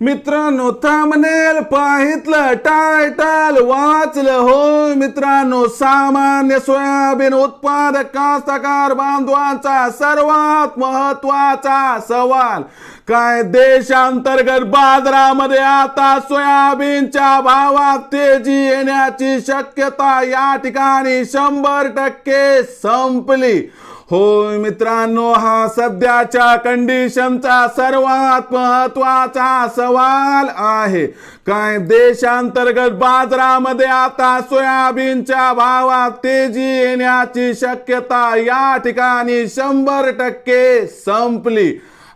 मित्रांनो थांबनेल पाहितलं टायटल वाचलं हो मित्रांनो. सामान्य सोयाबीन उत्पादक कास्तकार बांधवांचा सर्वात महत्त्वाचा सवाल काय देशांतर्गत बाजारामध्ये आता सोयाबीनच्या भावात तेजी येण्याची शक्यता या ठिकाणी शंभर टक्के संपली. होय मित्रांनो हा सध्याच्या कंडिशनचा सर्वात महत्त्वाचा सवाल आहे. काय देशांतर्गत बाजारामध्ये आता सोयाबीनच्या भावात तेजी येण्याची शक्यता या ठिकाणी शंभर टक्के संपली.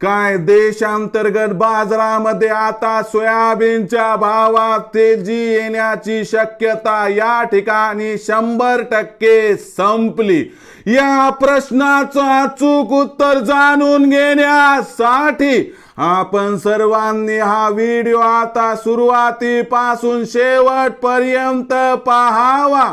काय देशांतर्गत बाजारामध्ये आता सोयाबीनच्या भावात तेजी येण्याची शक्यता या ठिकाणी शंभर टक्के संपली. या प्रश्नाचं अचूक उत्तर जाणून घेण्यासाठी आपण सर्वांनी हा व्हिडिओ आता सुरुवातीपासून शेवटपर्यंत पाहावा.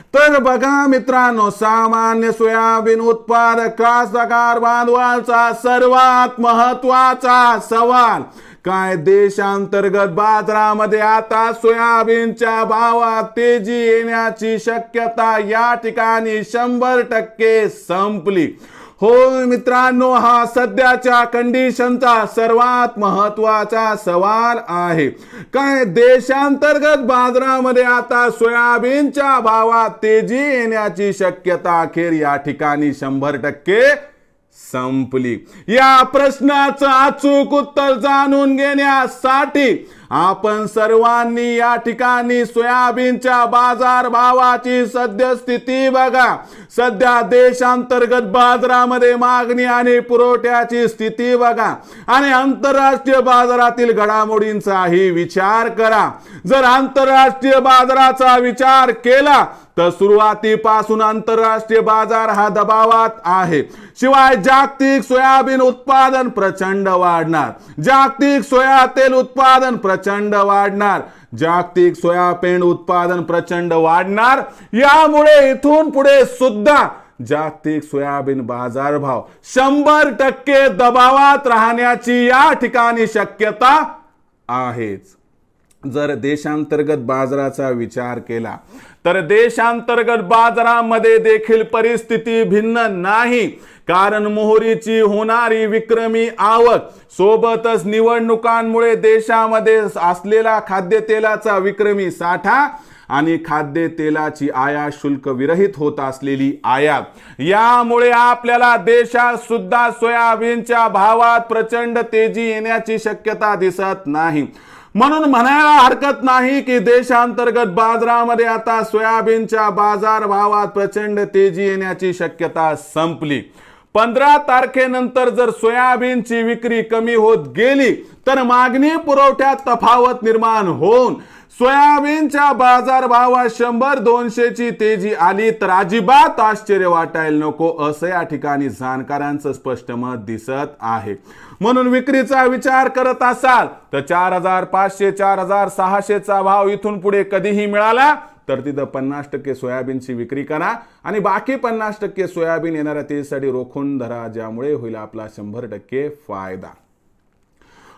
तर बघा मित्रांनो सामान्य सोयाबीन उत्पादक कास्तकार बांधवांचा सर्वात महत्त्वाचा सवाल. काय देशांतर्गत बाजारामध्ये आता सोयाबीनच्या भावात तेजी येण्याची शक्यता या ठिकाणी शंभर टक्के संपली. हो मित्रांनो हा सध्याच्या कंडिशनचा सर्वात महत्त्वाचा सवाल आहे. काय देशांतर्गत बाजारामध्ये आता सोयाबीनच्या भावात तेजी येण्याची शक्यता अखेर या ठिकाणी शंभर टक्के संपली. या प्रश्नाचं अचूक उत्तर जाणून घेण्यासाठी आपण सर्वांनी या ठिकाणी सोयाबीनच्या बाजार भावाची सद्यस्थिती बघा. सध्या देशांतर्गत बाजारामध्ये मागणी आणि पुरवठ्याची स्थिती बघा. आणि आंतरराष्ट्रीय बाजारातील घडामोडींचाही विचार करा. जर आंतरराष्ट्रीय बाजाराचा विचार केला तर सुरुवातीपासून आंतरराष्ट्रीय बाजार हा दबावात आहे. शिवाय जागतिक सोयाबीन उत्पादन प्रचंड वाढणार. जागतिक सोया तेल उत्पादन प्रचंड वाढणार. जागतिक सोयाबीन उत्पादन प्रचंड वाढणार. यामुळे इथून पुढे सुद्धा जागतिक सोयाबीन बाजारभाव शंभर टक्के दबावात राहण्याची या ठिकाणी शक्यता आहेच. जर देशांतर्गत बाजाराचा विचार केला तर देशांतर्गत बाजारामध्ये देखील परिस्थिती भिन्न नाही. कारण मोहरीची होणारी विक्रमी आवक सोबतच निवडणुकांमुळे देशामध्ये असलेला खाद्यतेलाचा विक्रमी साठा आणि खाद्यतेलाची आयात शुल्क विरहित होत असलेली आयात यामुळे आपल्याला देशात सुद्धा सोयाबीनच्या भावात प्रचंड तेजी येण्याची शक्यता दिसत नाही. म्हणून म्हणायला हरकत नाही की देशांतर्गत बाजारामध्ये आता सोयाबीनच्या बाजार भावात प्रचंड तेजी येण्याची शक्यता संपली. पंधरा तारखेनंतर जर सोयाबीनची विक्री कमी होत गेली तर मागणी पुरवठ्यात तफावत निर्माण होऊन सोयाबीनच्या बाजार भावात शंभर दोनशेची तेजी आली तर अजिबात आश्चर्य वाटायला नको असं या ठिकाणी जाणकारांचं स्पष्ट मत दिसत आहे. म्हणून विक्रीचा विचार करत असाल तर चार हजार पाचशे चार हजार सहाशेचा भाव इथून पुढे कधीही मिळाला तर तिथं पन्नास टक्के सोयाबीनची विक्री करा आणि बाकी पन्नास टक्के सोयाबीन येणाऱ्या तेजीसाठी रोखून धरा ज्यामुळे होईल आपला शंभर टक्के फायदा.